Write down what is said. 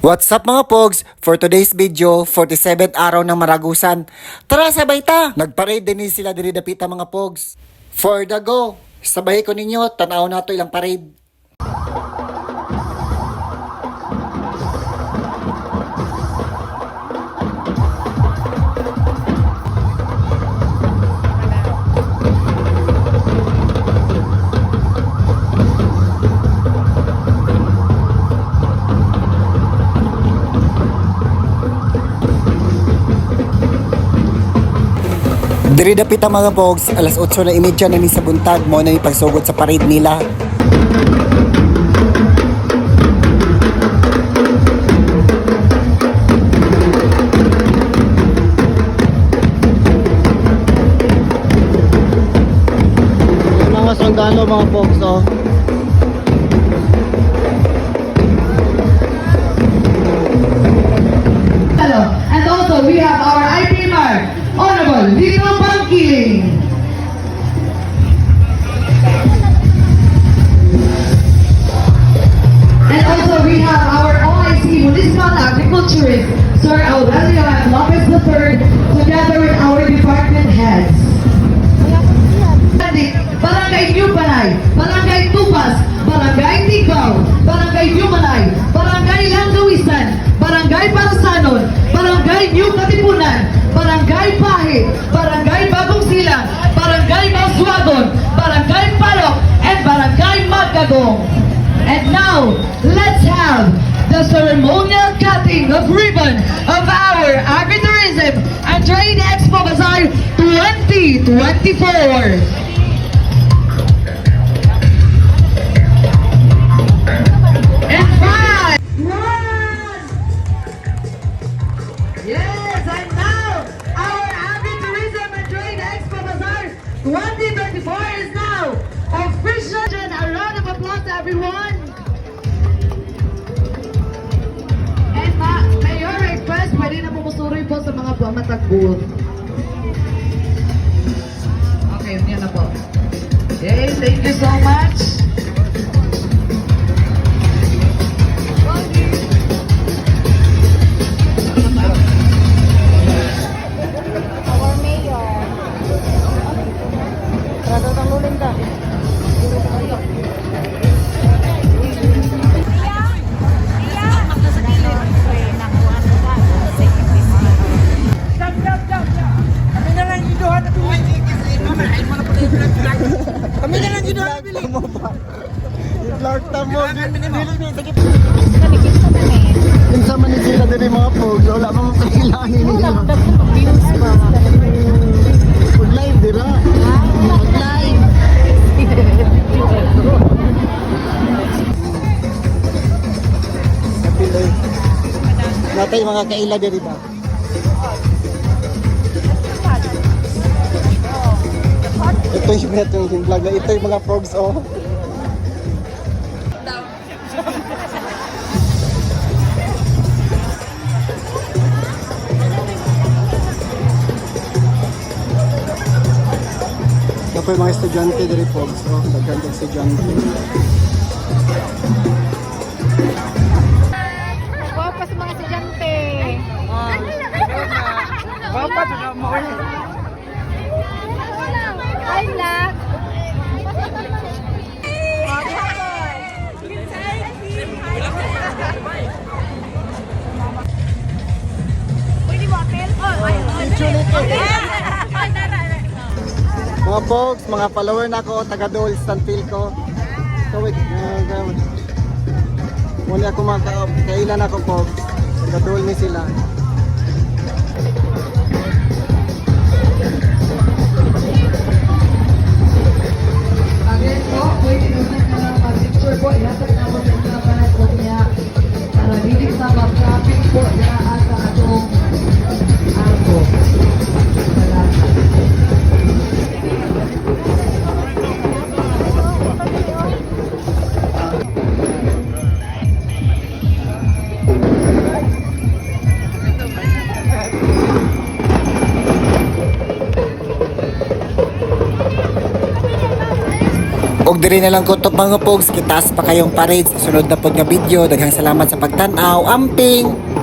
What's up mga pogs? For today's video, 47th araw ng Maragusan. Tara sabay ta! Nagparade din sila diri dapita mga pogs. For the go! Sabay ko ninyo, tanaw na to ilang parade. Diri dapita mga pogs, alas 8 na imedya na ni sa buntag mo na ni pagsugod sa parade nila. Yung mga sundalo mga pogs oh. Hello. And also we have our Barangay New Panay, Barangay Tupas, Barangay Tigaw, Barangay New Manay, Barangay Langgawisan, Barangay Parasanon, Barangay New Katipunan, Barangay Pahit, Barangay Bagong Silang, Barangay Maswagon, Barangay Palok, and Barangay Magagong. And now, let's have the ceremonial cutting of ribbon of our Agritourism and Trade Expo Bazaar 2024. And five. One. Yes, our Agritourism and Trade Bazaar 2024 is now official. And a round of applause to everyone. And request, pwede na po sa mga buwamatag booth. Okay, yun na po. Okay, thank you so much. Dili ni. Kinsa man ni sila diri mga pogs, wala mo kailangan nila. Views ba? Pag live. Natay mga kaila diri ba? Ito yung ito yung vlog na ito yung mga frogs oh. Ito po yung mga estudyante diri frogs oh. Daghan estudyante. Mga folks, mga follower na ako, taga Dole Stanfield ko. So wait, uh, muna ako mga ka- kailan ako folks. Taga Dole ni sila. Diri na lang ko to mga pogs. Kitas pa kayong parade sa sunod na pod nga video. Daghang salamat sa pagtanaw. Amping!